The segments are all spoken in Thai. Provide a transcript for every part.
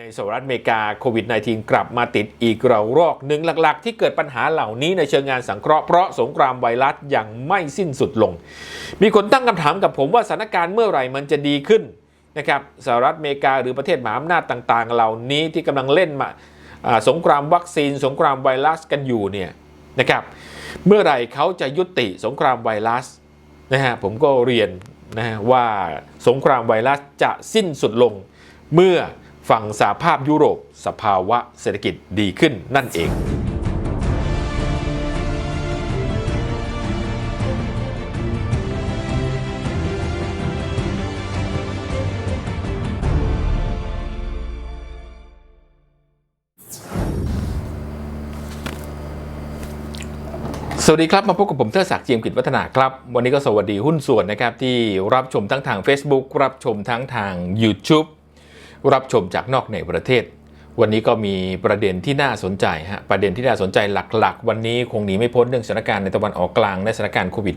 ในสหรัฐอเมริกาโควิด -19 กลับมาติดอีกระลอกหนึ่งหลัก ๆ ที่เกิดปัญหาเหล่านี้ในเชิงงานสังเคราะห์เพราะสงครามไวรัสยังไม่สิ้นสุดลง มีคนตั้งคำถามกับผมว่าสถานการณ์เมื่อไหร่มันจะดีขึ้นนะครับสหรัฐอเมริกาหรือประเทศมหาอำนาจต่างๆ เหล่านี้ที่กำลังเล่นมาสงครามวัคซีน สงครามไวรัสกันอยู่เนี่ยนะครับเมื่อไหร่เขาจะยุติสงครามไวรัสนะฮะผมก็เรียนนะฮะว่าสงครามไวรัสจะสิ้นสุดลงเมื่อ ฝั่งสหภาพยุโรป สภาวะเศรษฐกิจดีขึ้นนั่นเอง สวัสดีครับ มาพบกับผมเทอศักดิ์เจียมกิจวัฒนาครับ วันนี้ก็สวัสดีหุ้นส่วนนะครับที่รับชมทั้งทาง Facebook รับชมทั้งทาง YouTube รับชมจากนอกในประเทศ วันนี้ก็มีประเด็นที่น่าสนใจฮะประเด็นที่น่าสนใจหลักๆ วันนี้คงหนีไม่พ้นเรื่องสถานการณ์ในตะวันออกกลางและสถานการณ์โควิด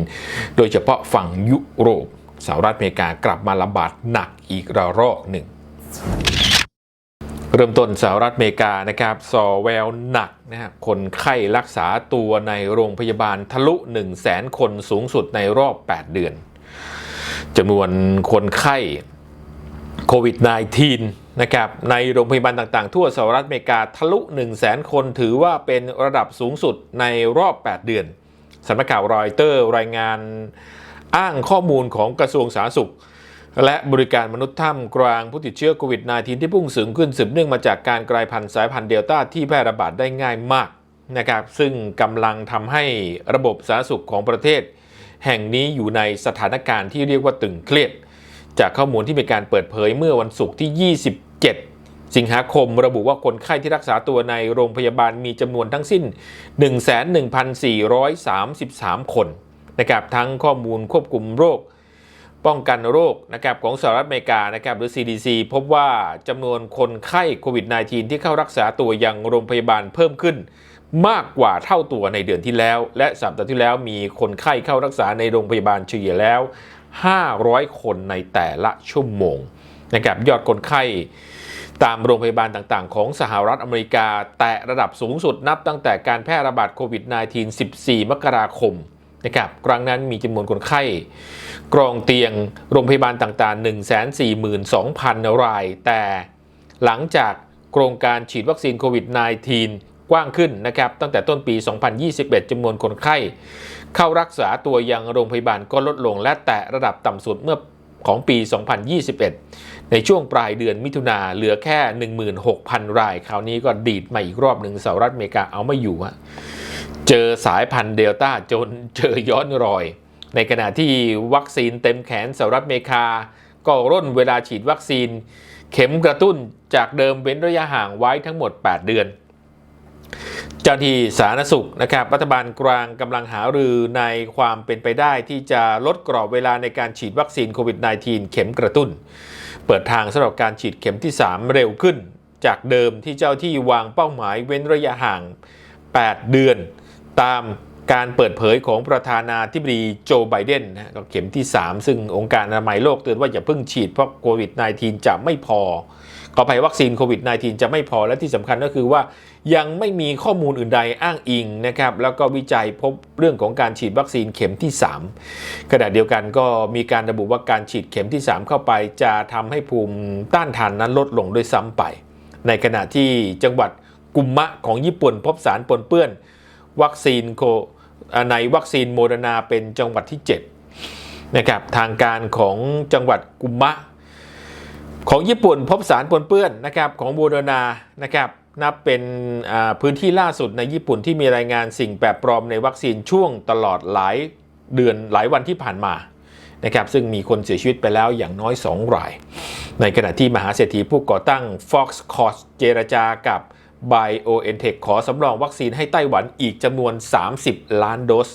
-19 โดยเฉพาะฝั่งยุโรปสหรัฐอเมริกากลับมาระบาดหนักอีกระลอกหนึ่งเริ่มต้นสหรัฐอเมริกานะครับสอแววหนักนะครับคนไข้รักษาตัวในโรงพยาบาลทะลุ 1 0 0 0 0แสนคนสูงสุดในรอบ 8 เดือนจำนวนคนไข้ โควิด -19 นะครับในโรงพยาบาลต่างๆ ทั่วสหรัฐอเมริกาทะลุ 1 0 0 0 0แสนคนถือว่าเป็นระดับสูงสุดในรอบ 8 เดือนสำนักข่าวรอยเตอร์รายงานอ้างข้อมูลของกระทรวงสาธารณสุข และบริการมนุษย์ท่ามกลางผู้ติดเชื้อโควิด -19 ที่พุ่งสูงขึ้นสืบเนื่องมาจากการกลายพันธุ์สายพันธุ์เดลต้าที่แพร่ระบาดได้ง่ายมากนะครับซึ่งกำลังทำให้ระบบสาธารณสุขของประเทศ แห่งนี้อยู่ในสถานการณ์ที่เรียกว่าตึงเครียด จากข้อมูลที่มีการเปิดเผยเมื่อวันศุกร์ที่ 27 สิงหาคมระบุว่าคนไข้ที่รักษาตัวในโรงพยาบาลมีจำนวนทั้งสิ้น 11,433 คนนะครับทั้งข้อมูลควบคุมโรค ป้องกันโรคนะครับของสหรัฐอเมริกานะครับหรือ CDC พบว่าจำนวนคนไข้โควิด -19 ที่เข้ารักษาตัวยังโรงพยาบาลเพิ่มขึ้นมากกว่าเท่าตัวในเดือนที่แล้ว และสัปดาห์ที่แล้วมีคนไข้เข้ารักษาในโรงพยาบาลเฉลี่ยแล้ว 500 คนในแต่ละชั่วโมงนะครับยอดคนไข้ตามโรงพยาบาลต่างๆ ของสหรัฐอเมริกา แตะระดับสูงสุดนับตั้งแต่การแพร่ระบาดโควิด -19 14 มกราคมนะครับครั้งนั้นมีจำนวนคนไข้ กรองเตียงโรงพยาบาลต่างๆ 142,000 ราย แต่หลังจากโครงการฉีดวัคซีนโควิด -19 กว้างขึ้นนะครับตั้งแต่ต้นปี 2021จำนวนคนไข้ เข้ารักษาตัวยังโรงพยาบาลก็ลดลงและแตะระดับต่ำสุดเมื่อของปี 2021 ในช่วงปลายเดือนมิถุนาเหลือแค่ 16,000 ราย คราวนี้ก็ดีดมาอีกรอบหนึ่งสหรัฐอเมริกาเอาไม่อยู่ฮะเจอสายพันธุ์เดลต้าจนเจอย้อนรอย ในขณะที่วัคซีนเต็มแขนสหรัฐอเมริกา ก็ร่นเวลาฉีดวัคซีน เข็มกระตุ้นจากเดิมเว้นระยะห่างไว้ทั้งหมด 8 เดือน เจ้าที่สาธารณสุขนะครับรัฐบาลกลางกำลังหารือในความเป็นไปได้ที่จะลดกรอบเวลาในการฉีดวัคซีนโควิด -19 เข็มกระตุ้น เปิดทางสำหรับการฉีดเข็มที่ 3 เร็วขึ้น จากเดิมที่เจ้าที่วางเป้าหมายเว้นระยะห่าง 8 เดือน ตามการเปิดเผยของประธานาธิบดีโจไบเดนนะก็เข็มที่ 3 ซึ่งองค์การอนามัยโลกเตือนว่าอย่าเพิ่งฉีดเพราะโควิด -19 จะไม่พอ ขอภัยวัคซีนโควิด -19 จะไม่พอและที่สำคัญก็คือว่ายังไม่มีข้อมูลอื่นใดอ้างอิงนะครับแล้วก็วิจัยพบเรื่องของการฉีดวัคซีนเข็มที่ 3 ขณะเดียวกันก็มีการระบุว่าการฉีดเข็มที่ 3 เข้าไปจะทำให้ภูมิต้านทานนั้นลดลงด้วยซ้ำไป ในขณะที่จังหวัดกุมมะของญี่ปุ่นพบสารปนเปื้อน วัคซีนโคในวัคซีนโมเดอร์นาเป็นจังหวัดที่7นะครับทางการของจังหวัดกุมมะ ของญี่ปุ่นพบสารปนเปื้อนนะครับของโมเดอร์นานะครับนับเป็นพื้นที่ล่าสุดในญี่ปุ่นที่มีรายงานสิ่งแปลกปลอมในวัคซีนช่วงตลอดหลายเดือนหลายวันที่ผ่านมานะครับซึ่งมีคนเสียชีวิตไปแล้วอย่างน้อย 2 ราย ในขณะที่มหาเศรษฐีผู้ก่อตั้ง Fox c o s เจรจากับ BioNTech ขอสำรองวัคซีนให้ไต้หวันอีกจำนวน 30 ล้านโดส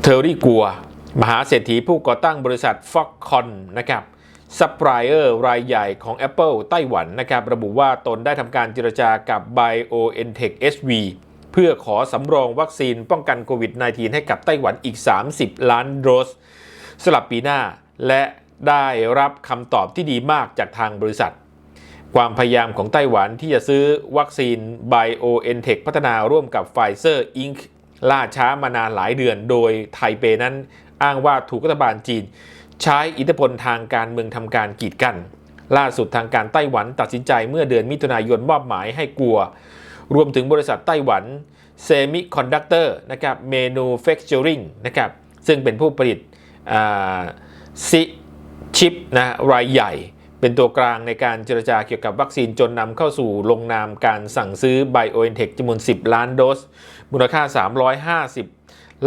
เทอรี่กัว มหาเศรษฐีผู้ก่อตั้งบริษัท Foxconn นะครับ ซัพพลายเออร์รายใหญ่ของ Apple ไต้หวันนะครับระบุว่าตนได้ทำการเจรจากับ BioNTech SV เพื่อขอสำรองวัคซีนป้องกันโควิด -19 ให้กับไต้หวันอีก 30 ล้านโดสสลับปีหน้า และได้รับคำตอบที่ดีมากจากทางบริษัท ความพยายามของไต้หวันที่จะซื้อวัคซีน BioNTech พัฒนาร่วมกับ Pfizer Inc. ล่าช้ามานานหลายเดือน โดยไทเปนั้นอ้างว่าถูกรัฐบาลจีน ใช้อิทธิพลทางการเมืองทำการกีดกัน ล่าสุดทางการไต้หวันตัดสินใจเมื่อเดือนมิถุนายนมอบหมายให้กัว รวมถึงบริษัทไต้หวัน Semiconductor นะครับ Manufacturing นะครับซึ่งเป็นผู้ผลิตซิชิปนะรายใหญ่ เป็นตัวกลางในการเจรจาเกี่ยวกับวัคซีนจนนำเข้าสู่ลงนามการสั่งซื้อ BioNTech จำนวน 10 ล้านโดส มูลค่า 350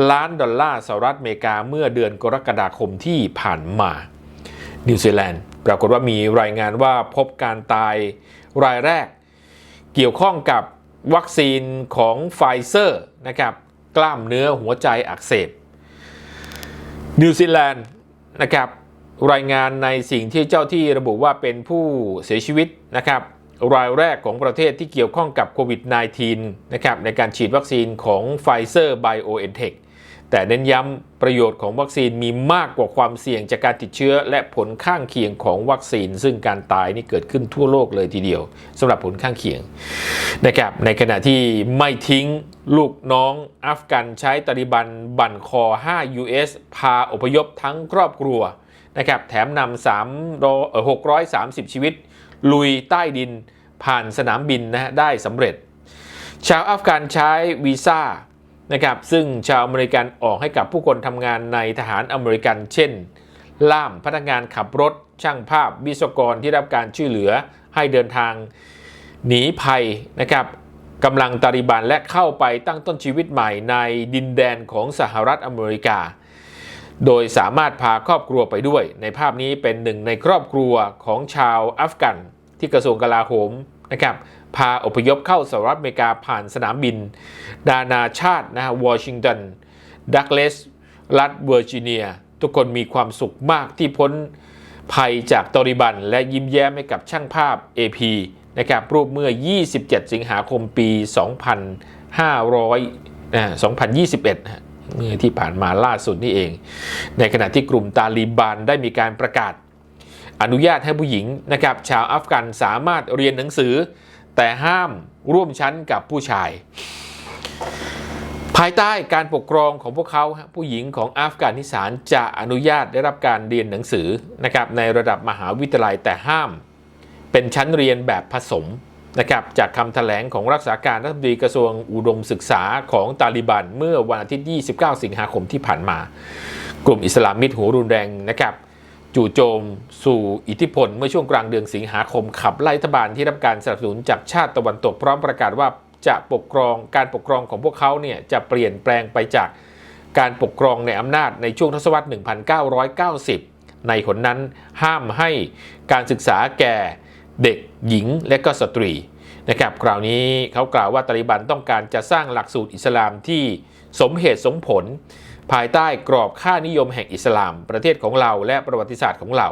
ล้านดอลลาร์สหรัฐอเมริกาเมื่อเดือนกรกฎาคมที่ผ่านมา นิวซีแลนด์ปรากฏว่ามีรายงานว่าพบการตายรายแรก เกี่ยวข้องกับวัคซีนของไฟเซอร์นะครับกล้ามเนื้อหัวใจอักเสบนิวซีแลนด์นะครับรายงานในสิ่งที่เจ้าที่ระบุว่าเป็นผู้เสียชีวิตนะครับ รายแรกของประเทศที่เกี่ยวข้องกับโควิด -19 นะครับในการฉีดวัคซีนของไฟเซอร์ BioNTech แต่เน้นย้ำประโยชน์ของวัคซีนมีมากกว่าความเสี่ยงจากการติดเชื้อ และผลข้างเคียงของวัคซีน ซึ่งการตายนี่เกิดขึ้นทั่วโลกเลยทีเดียวสำหรับผลข้างเคียงนะครับในขณะที่ไม่ทิ้งลูกน้องอัฟกันใช้ตาลิบันบั่นคอ 5 US พาอพยพทั้งครอบครัวนะครับแถมนำ630 ชีวิต ลุยใต้ดินผ่านสนามบินนะฮะได้สำเร็จ ชาวอัฟกันใช้วีซ่านะครับซึ่งชาวอเมริกันออกให้กับผู้คนทำงานในทหารอเมริกัน เช่น ล่ามพนักงานขับรถ ช่างภาพวิศวกรที่รับการช่วยเหลือให้เดินทางหนีภัยนะครับกำลังตาลิบันและเข้าไปตั้งต้นชีวิตใหม่ในดินแดนของสหรัฐอเมริกา โดยสามารถพาครอบครัวไปด้วย ในภาพนี้เป็นหนึ่งในครอบครัวของชาวอัฟกัน ที่กระทรวงกลาโหมนะครับพาอพยพเข้าสหรัฐอเมริกาผ่านสนามบินนานาชาตินะฮะวอชิงตัน ดักเลส รัฐเวอร์จิเนีย ทุกคนมีความสุขมากที่พ้นภัยจากตอริบัน และยิ้มแย้มให้กับช่างภาพ AP นะครับรูปเมื่อ 27 สิงหาคมปี 2500นะ2021 เมื่อที่ผ่านมาล่าสุดนี่เอง ในขณะที่กลุ่มตาลีบันได้มีการประกาศ อนุญาตให้ผู้หญิงนะครับชาวอัฟกันสามารถเรียนหนังสือ แต่ห้ามร่วมชั้นกับผู้ชาย ภายใต้การปกครองของพวกเขาผู้หญิงของอัฟกานิสถานจะอนุญาตได้รับการเรียนหนังสือนะครับในระดับมหาวิทยาลัยแต่ห้าม เป็นชั้นเรียนแบบผสม นะครับจากคำแถลงของรักษาการรัฐมนตรีกระทรวงอุดมศึกษาของตาลิบันเมื่อวันอาทิตย์ 29 สิงหาคมที่ผ่านมา กลุ่มอิสลามิสหัวรุนแรงนะครับจู่โจมสู่อิทธิพล เมื่อช่วงกลางเดือนสิงหาคมขับไล่รัฐบาลที่รับการสนับสนุนจากชาติตะวันตกพร้อมประกาศว่าจะปกครองการปกครองของพวกเขาเนี่ยจะเปลี่ยนแปลงไปจากการปกครองในอำนาจในช่วงทศวรรษ 1990 ในขนนั้นห้ามให้การศึกษาแก่ เด็กหญิงและก็สตรีนะครับคราวนี้เขากล่าวว่าตาลิบันต้องการจะสร้างหลักสูตรอิสลามที่สมเหตุสมผล ภายใต้กรอบค่านิยมแห่งอิสลาม ประเทศของเราและประวัติศาสตร์ของเรา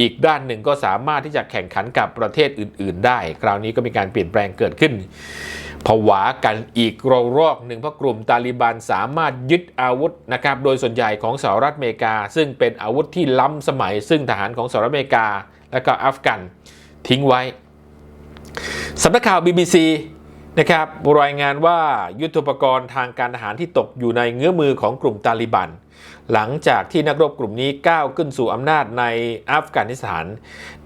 อีกด้านหนึ่งก็สามารถที่จะแข่งขันกับประเทศอื่น ๆ ได้ คราวนี้ก็มีการเปลี่ยนแปลงเกิดขึ้นผวากันอีกระรอกหนึ่งเพราะกลุ่มตาลิบันสามารถยึดอาวุธนะครับโดยส่วนใหญ่ของสหรัฐอเมริกา ซึ่งเป็นอาวุธที่ล้ำสมัย ซึ่งทหารของสหรัฐอเมริกา และก็อัฟกัน ทิ้งไว้สำนักข่าว BBC นะครับรายงานว่ายุทธปกรณ์ทางการทหารที่ตกอยู่ในเงื้อมือของกลุ่มตาลิบัน หลังจากที่นักรบกลุ่มนี้ก้าวขึ้นสู่อำนาจในอัฟกานิสถาน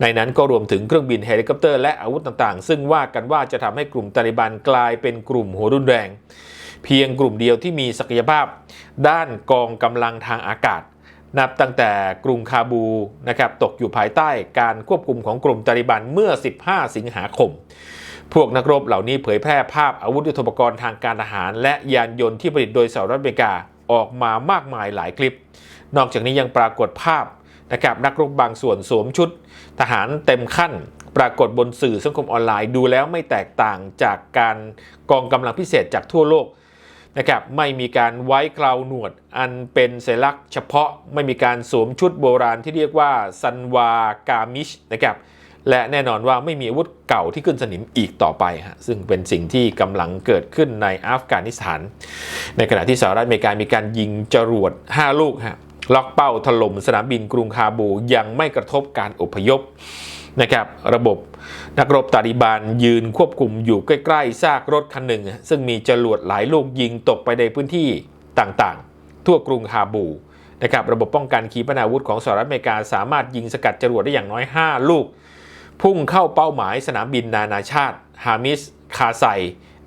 ในนั้นก็รวมถึงเครื่องบินเฮลิคอปเตอร์และอาวุธต่างๆ ซึ่งว่ากันว่าจะทำให้กลุ่มตาลิบันกลายเป็นกลุ่มหัวรุนแรง เพียงกลุ่มเดียวที่มีศักยภาพ ด้านกองกำลังทางอากาศ นับตั้งแต่กรุงคาบูนะครับตกอยู่ภายใต้การควบคุมของกลุ่มตาลิบันเมื่อ 15 สิงหาคม พวกนักรบเหล่านี้เผยแพร่ภาพอาวุธยุทโธปกรณ์ทางการทหาร และยานยนต์ที่ผลิตโดยสหรัฐอเมริกาออกมามากมายหลายคลิป นอกจากนี้ยังปรากฏภาพนะครับนักรบบางส่วนสวมชุด ทหารเต็มขั้น ปรากฏบนสื่อสังคมออนไลน์ดูแล้วไม่แตกต่างจากการกองกำลังพิเศษจากทั่วโลก นะครับไม่มีการไว้คราวหนวด อันเป็นสัญลักษณ์เฉพาะไม่มีการสวมชุดโบราณที่เรียกว่าซันวากามิชนะครับและแน่นอนว่าไม่มีอาวุธเก่าที่ขึ้นสนิมอีกต่อไปฮะซึ่งเป็นสิ่งที่กำลังเกิดขึ้นในอัฟกานิสถาน ในขณะที่สหรัฐอเมริกามีการยิงจรวด 5 ลูกฮะล็อกเป้าถล่มสนามบินกรุงคาบูยังไม่กระทบการอพยพ นะครับระบบนักรบตาลิบานยืนควบคุมอยู่ใกล้ๆซากรถคันหนึ่ง ซึ่งมีจรวดหลายลูกยิงตกไปในพื้นที่ต่างๆ ทั่วกรุงคาบูนะครับระบบป้องกันขีปนาวุธของสหรัฐอเมริกาสามารถยิงสกัดจรวดได้อย่างน้อย 5 ลูก พุ่งเข้าเป้าหมายสนามบินนานาชาติ ฮามิสคาไซ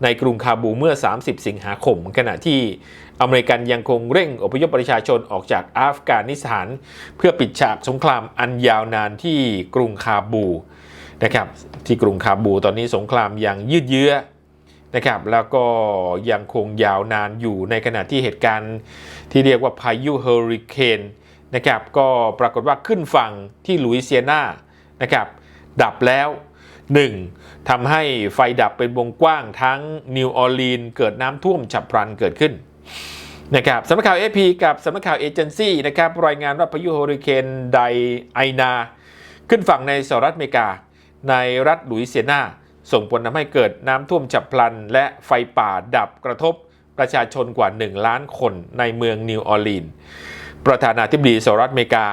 ในกรุงคาบูเมื่อ 30 สิงหาคม ขณะที่อเมริกันยังคงเร่งอพยพประชาชนออกจากอัฟกานิสถาน เพื่อปิดฉากสงครามอันยาวนานที่กรุงคาบูนะครับที่กรุงคาบูตอนนี้สงครามยังยืดเยื้อนะครับแล้วก็ยังคงยาวนานอยู่ในขณะที่เหตุการณ์ที่เรียกว่าพายุเฮอริเคนนะครับก็ปรากฏว่าขึ้นฝั่งที่ลุยเซียนานะครับดับแล้ว 1. ทำให้ไฟดับเป็นวงกว้างทั้งนิวออร์ลีนเกิดน้ำท่วมฉับพลันเกิดขึ้นนะครับสำนักข่าว AP กับสำนักข่าวเอเจนซี่นะครับรายงานว่าพายุเฮอริเคนไดไอนา ขึ้นฝั่งในสหรัฐอเมริกา ในรัฐหลุยเซียนา ส่งผลทำให้เกิดน้ำท่วมฉับพลัน และไฟป่าดับกระทบประชาชนกว่า 1 ล้านคนในเมืองนิวออร์ลีนประธานาธิบดีสหรัฐอเมริกา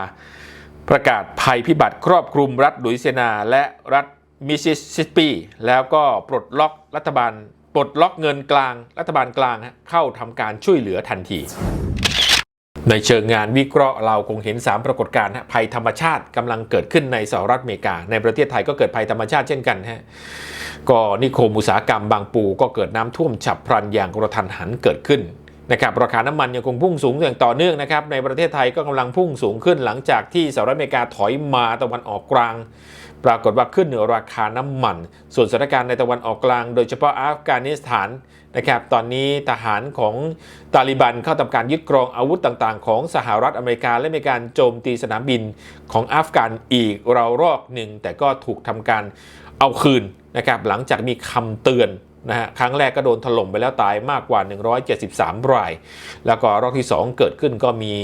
ประกาศภัยพิบัติครอบคลุมรัฐหลุยเซียนาและรัฐ มิสซิสซิปปีแล้วก็ปลดล็อกรัฐบาล ปลดล็อกเงินกลางรัฐบาลกลางเข้าทำการช่วยเหลือทันที ในเชิงงานวิเคราะห์เราคงเห็น 3 ปรากฏการณ์ภัยธรรมชาติกำลังเกิดขึ้นในสหรัฐอเมริกา ในประเทศไทยก็เกิดภัยธรรมชาติเช่นกันฮะก็นิคมอุตสาหกรรมบางปูก็เกิดน้ำท่วมฉับพลันอย่างกระทันหันเกิดขึ้นนะครับราคาน้ำมันยังคงพุ่งสูงอย่างต่อเนื่องนะครับในประเทศไทยก็กำลังพุ่งสูงขึ้นหลังจากที่สหรัฐอเมริกาถอยมาตะวันออกกลาง ปรากฏว่าขึ้นเหนือราคาน้ำมัน ส่วนสถานการณ์ในตะวันออกกลาง โดยเฉพาะอัฟกานิสถานนะครับตอนนี้ทหารของตาลิบันเข้าทำการยึดครองอาวุธต่างๆ ของสหรัฐอเมริกาและมีการโจมตีสนามบินของอัฟกันอีกเรารอกหนึ่งแต่ก็ถูกทำการเอาคืนนะครับหลังจากมีคำเตือนนะฮะครั้งแรกก็โดนถล่มไปแล้วตายมากกว่า 173 ราย แล้วก็รอบที่ 2 เกิดขึ้นก็มี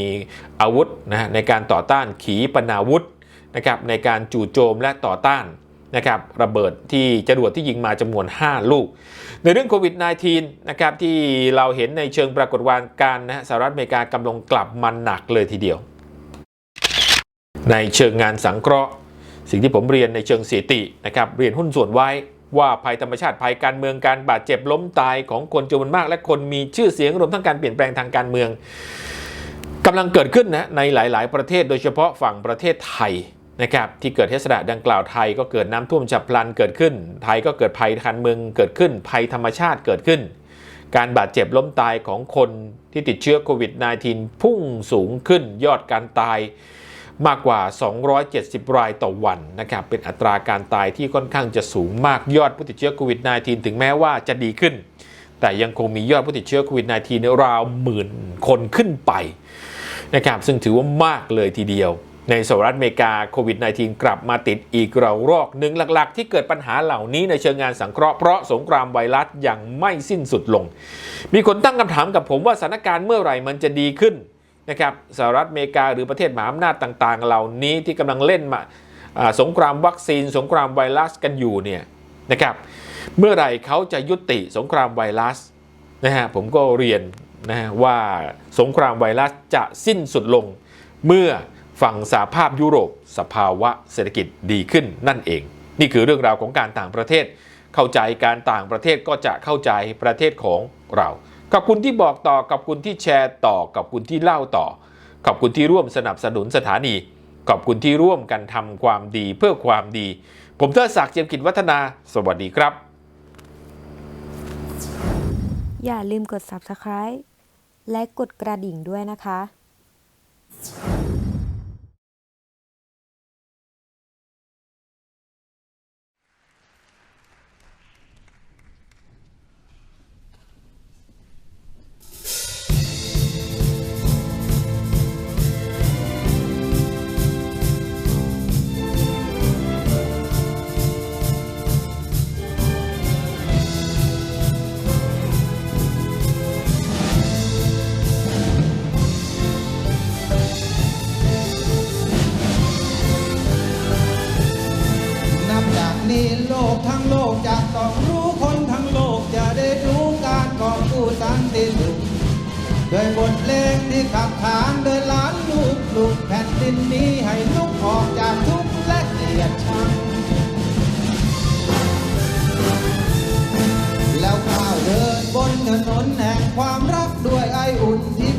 อาวุธนะฮะในการต่อต้านขีปนาวุธ นะครับในการจู่โจมและต่อต้านนะครับระเบิดที่จรวดที่ยิงมาจำนวน 5 ลูก ในเรื่องโควิด -19 นะครับที่เราเห็นในเชิงปรากฏการณ์นะฮะสหรัฐอเมริกากำลังกลับมันหนักเลยทีเดียว ในเชิงงานสังเคราะห์ สิ่งที่ผมเรียนในเชิงสถิตินะครับเรียนหุ้นส่วนไว้ว่าภัยธรรมชาติภัยการเมืองการบาดเจ็บล้มตายของคนจำนวนมาก และคนมีชื่อเสียงรวมทั้งการเปลี่ยนแปลงทางการเมืองกำลังเกิดขึ้นนะในหลาย ๆ ประเทศโดยเฉพาะฝั่งประเทศไทย นะครับที่เกิดเทศนาดังกล่าวไทยก็เกิดน้ำท่วมฉับพลันเกิดขึ้น ไทยก็เกิดภัยการเมืองเกิดขึ้น ภัยธรรมชาติเกิดขึ้น การบาดเจ็บล้มตายของคนที่ติดเชื้อโควิด -19 พุ่งสูงขึ้นยอดการตายมากกว่า 270 รายต่อวันนะครับเป็นอัตราการตายที่ค่อนข้างจะสูงมากยอดผู้ติดเชื้อโควิด -19 ถึงแม้ว่าจะดีขึ้น แต่ยังคงมียอดผู้ติดเชื้อโควิด -19 ราวหมื่นคนขึ้นไปนะครับซึ่งถือว่ามากเลยทีเดียว ในสหรัฐอเมริกาโควิด -19 กลับมาติดอีกรารอกหนึ่งหลัก ๆ ที่เกิดปัญหาเหล่านี้ในเชิงงานสังเคราะห์เพราะสงครามไวรัสยังไม่สิ้นสุดลง มีคนตั้งคำถามกับผมว่าสถานการณ์เมื่อไหร่มันจะดีขึ้นนะครับสหรัฐอเมริกาหรือประเทศมหาอำนาจต่างๆ เหล่านี้ที่กำลังเล่นมาสงครามวัคซีน สงครามไวรัสกันอยู่เนี่ยนะครับเมื่อไหร่เขาจะยุติสงครามไวรัสนะฮะผมก็เรียนนะฮะว่าสงครามไวรัสจะสิ้นสุดลงเมื่อ ฝั่งสหภาพยุโรป สภาวะเศรษฐกิจดีขึ้นนั่นเอง นี่คือเรื่องราวของการต่างประเทศ เข้าใจการต่างประเทศก็จะเข้าใจประเทศของเราขอบคุณที่บอกต่อขอบคุณที่แชร์ต่อขอบคุณที่เล่าต่อขอบคุณที่ร่วมสนับสนุนสถานีขอบคุณที่ร่วมกันทำความดีเพื่อความดี ผมเทอศักดิ์เจียมกิจวัฒนา สวัสดีครับ อย่าลืมกด subscribe และกดกระดิ่งด้วยนะคะ ดยบทเพลงที่ขับขานเดินล้านลูกลูกแผ่นดินนี้ให้ลุกออกจากทุกและเกลียดชัง แล้วข้าวเดินบนถนนแห่งความรักด้วยไออุ่นที่